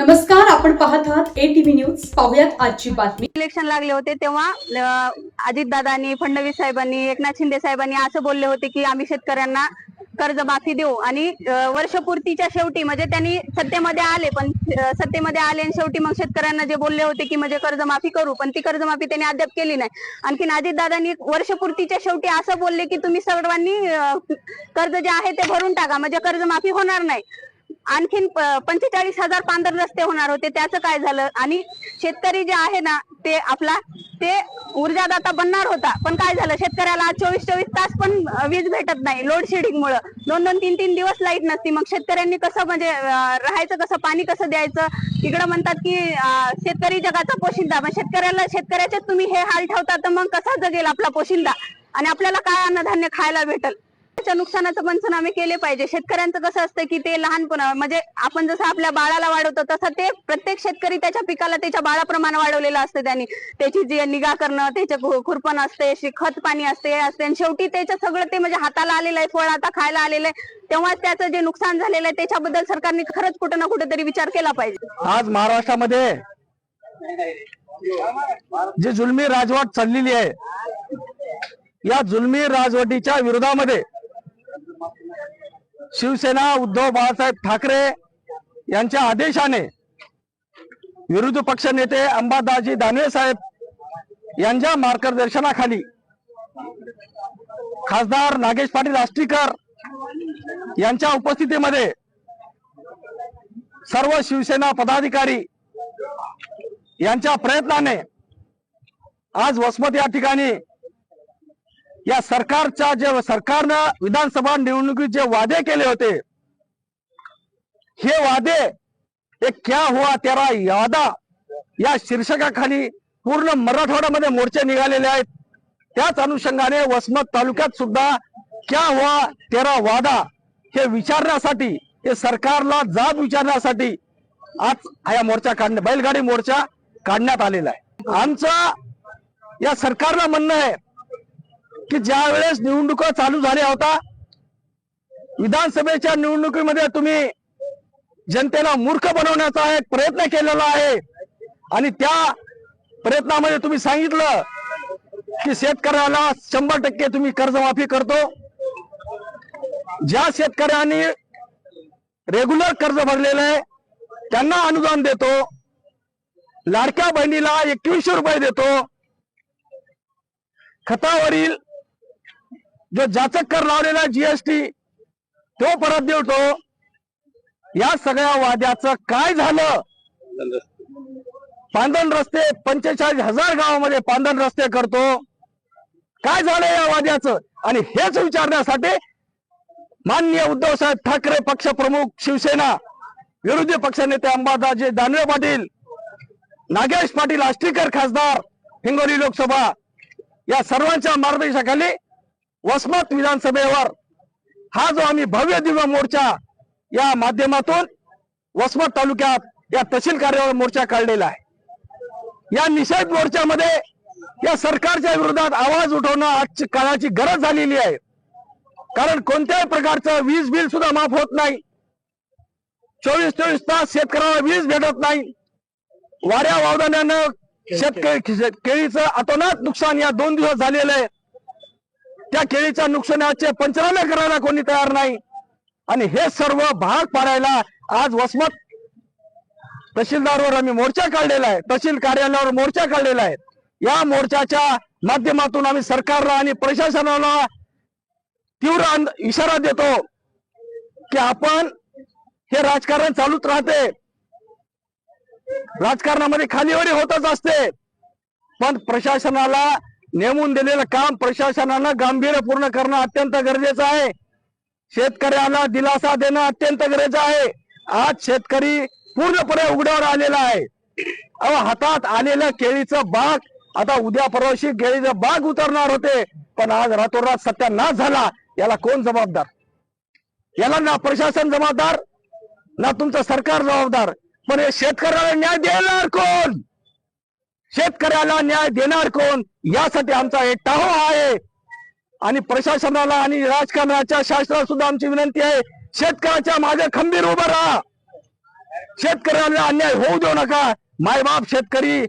नमस्कार आपण पाहत आहात ए टीव्ही न्यूज पाहुयात आजची बातमी. इलेक्शन लागले होते तेव्हा अजितदादांनी फडणवीस साहेबांनी एकनाथ शिंदे साहेबांनी असं बोलले होते की आम्ही शेतकऱ्यांना कर्जमाफी देऊ. आणि वर्षपूर्तीच्या शेवटी म्हणजे त्यांनी सत्तेमध्ये आले पण सत्तेमध्ये आले आणि शेवटी मग शेतकऱ्यांना जे बोलले होते की म्हणजे कर्जमाफी करू पण ती कर्जमाफी त्यांनी अद्याप केली नाही. आणखीन अजितदादांनी वर्षपूर्तीच्या शेवटी असं बोलले की तुम्ही सर्वांनी कर्ज जे आहे ते भरून टाका म्हणजे कर्जमाफी होणार नाही. आणखीन पंचेचाळीस हजार पांढर रस्ते होणार होते त्याचं काय झालं? आणि शेतकरी जे आहे ना ते आपला ते ऊर्जादाता बनणार होता. पण काय झालं? शेतकऱ्याला आज चोवीस चोवीस तास पण वीज भेटत नाही लोड शेडिंग मुळे दोन दोन तीन तीन दिवस लाइट नसती. मग शेतकऱ्यांनी कसं म्हणजे राहायचं कसं? पाणी कसं द्यायचं? इकडं म्हणतात की शेतकरी जगाचा पोशिंदा. मग शेतकऱ्याला शेतकऱ्याचे तुम्ही हे हाल ठेवता तर मग कसा जगेल आपला पोशिंदा? आणि आपल्याला काय अन्नधान्य खायला भेटल? त्याच्या नुकसानाचं पंचनामे केले पाहिजे. शेतकऱ्यांचं कसं असतं की ते लहानपणा म्हणजे आपण जसं आपल्या बाळाला वाढवतो तसं ते प्रत्येक शेतकरी त्याच्या पिकाला त्याच्या बाळाप्रमाणे वाढवलेलं असतं त्यांनी. त्याची जी निगा करणं त्याचे खुरपण असते खत पाणी असते हे असते. आणि शेवटी त्याचं सगळं ते म्हणजे हाताला आलेलं आहे फळ आता खायला आलेलं आहे. तेव्हा त्याचं जे नुकसान झालेलं आहे त्याच्याबद्दल सरकारने खरंच कुठं ना कुठेतरी विचार केला पाहिजे. आज महाराष्ट्रामध्ये जी जुलमी राजवट चाललेली आहे या जुलमी राजवटीच्या विरोधामध्ये शिवसेना उद्धव बाळासाहेब ठाकरे यांच्या आदेशाने विरोधी पक्ष नेते अंबादासजी दानवे साहेब यांच्या मार्गदर्शनाखाली खासदार नागेश पाटील आष्टीकर यांच्या उपस्थितीमध्ये सर्व शिवसेना पदाधिकारी यांच्या प्रयत्नाने आज वसमत या ठिकाणी या सरकारच्या जे सरकारनं विधानसभा निवडणुकीत जे वादे केले होते हे वादे एक क्या हुआ तेरा यादा या शीर्षकाखाली पूर्ण मराठवाड्यामध्ये मोर्चे निघालेले आहेत. त्याच अनुषंगाने वसमत तालुक्यात सुद्धा क्या हुआ तेरा वादा हे विचारण्यासाठी हे सरकारला जाब विचारण्यासाठी आज हा या मोर्चा काढण्या बैलगाडी मोर्चा काढण्यात आलेला आहे. आमचं या सरकारला म्हणणं आहे की ज्या वेळेस निवडणुका चालू झाल्या होता विधानसभेच्या निवडणुकीमध्ये तुम्ही जनतेला मूर्ख बनवण्याचा एक प्रयत्न केलेला आहे. आणि त्या प्रयत्नामध्ये तुम्ही सांगितलं की शेतकऱ्याला शंभर टक्के तुम्ही कर्जमाफी करतो. ज्या शेतकऱ्यांनी रेग्युलर कर्ज भरलेलं आहे त्यांना अनुदान देतो. लाडक्या बहिणीला एकवीसशे रुपये देतो. खतावरील जो जाचक कर लावलेला जीएसटी तो परत देतो. या सगळ्या वाद्याचं काय झालं? पांधन रस्ते पंचेचाळीस हजार गावामध्ये पांधन रस्ते करतो. काय झालं या वाद्याचं? आणि हेच विचारण्यासाठी माननीय उद्धव साहेब ठाकरे पक्ष प्रमुख शिवसेना विरोधी पक्षनेते अंबादासजी दानवे पाटील नागेश पाटील आष्टीकर खासदार हिंगोली लोकसभा या सर्वांच्या मार्गदर्शनाखाली वसमत विधानसभेवर हा जो आम्ही भव्य दिव्य मोर्चा या माध्यमातून वसमत तालुक्यात या तहसील कार्यावर मोर्चा काढलेला आहे. या निषेध मोर्चामध्ये या सरकारच्या विरोधात आवाज उठवणं आज काळाची गरज झालेली आहे. कारण कोणत्याही प्रकारचं वीज बिल सुद्धा माफ होत नाही. चोवीस चोवीस तास शेतकऱ्याला वीज भेटत नाही. वाऱ्या वावदान्यानं शेतकरी केळीचं अतोनात नुकसान या दोन दिवस झालेलं आहे. त्या केळीच्या नुकसानाचे पंचनामे करायला कोणी तयार नाही. आणि हे सर्व भाग पाडायला आज वसमत तहसीलदारवर आम्ही मोर्चा काढलेला आहे तहसील कार्यालयावर मोर्चा काढलेला आहे. या मोर्चाच्या माध्यमातून आम्ही सरकारला आणि प्रशासनाला तीव्र इशारा देतो की आपण हे राजकारण चालूच राहते. राजकारणामध्ये खालीवरी होतच असते. पण प्रशासनाला नेमून दिलेलं काम प्रशासनानं गांभीर्य पूर्ण करणं अत्यंत गरजेचं आहे. शेतकऱ्याला दिलासा देणं अत्यंत गरजेचं आहे. आज शेतकरी पूर्णपणे उघड्यावर आलेला आहे. हातात आलेलं केळीचं बाग आता उद्या परवाशी केळीचं बाग उतरणार होते पण आज रातोरात सत्यानाश झाला याला कोण जबाबदार? याला ना प्रशासन जबाबदार ना तुमचं सरकार जबाबदार पण हे शेतकऱ्याला न्याय देणार कोण? शेतकऱ्याला न्याय देणार कोण? यासाठी आमचा एक टाहो आहे. आणि प्रशासनाला आणि राजकारणाच्या शासनाला सुद्धा आमची विनंती आहे. शेतकऱ्याच्या मागे खंबीर उभं राहा. शेतकऱ्याला अन्याय होऊ देऊ नका. मायबाप शेतकरी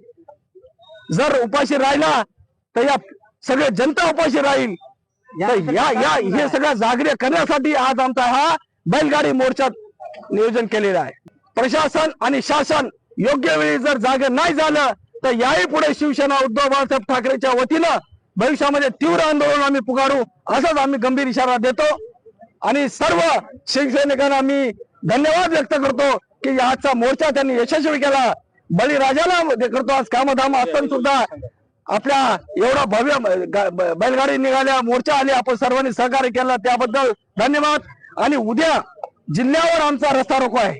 जर उपाशी राहिला तर या सगळे जनता उपाशी राहील. या या हे सगळं जागृत करण्यासाठी आज आमचा हा बैलगाडी मोर्चात नियोजन केलेलं आहे. प्रशासन आणि शासन योग्य वेळी जर जागे नाही झालं तर याही पुढे शिवसेना उद्धव बाळासाहेब ठाकरेच्या वतीनं भविष्यामध्ये तीव्र आंदोलन आम्ही पुकारू असाच आम्ही गंभीर इशारा देतो. आणि सर्व शिवसैनिकांना मी धन्यवाद व्यक्त करतो की आजचा मोर्चा त्यांनी यशस्वी केला. बळीराजाला करतो आज कामधाम. असताना सुद्धा आपल्या एवढा भव्य बैलगाडी निघाल्या मोर्चा आली आपण सर्वांनी सहकार्य केलं त्याबद्दल धन्यवाद. आणि उद्या जिल्ह्यावर आमचा रस्ता रोको आहे.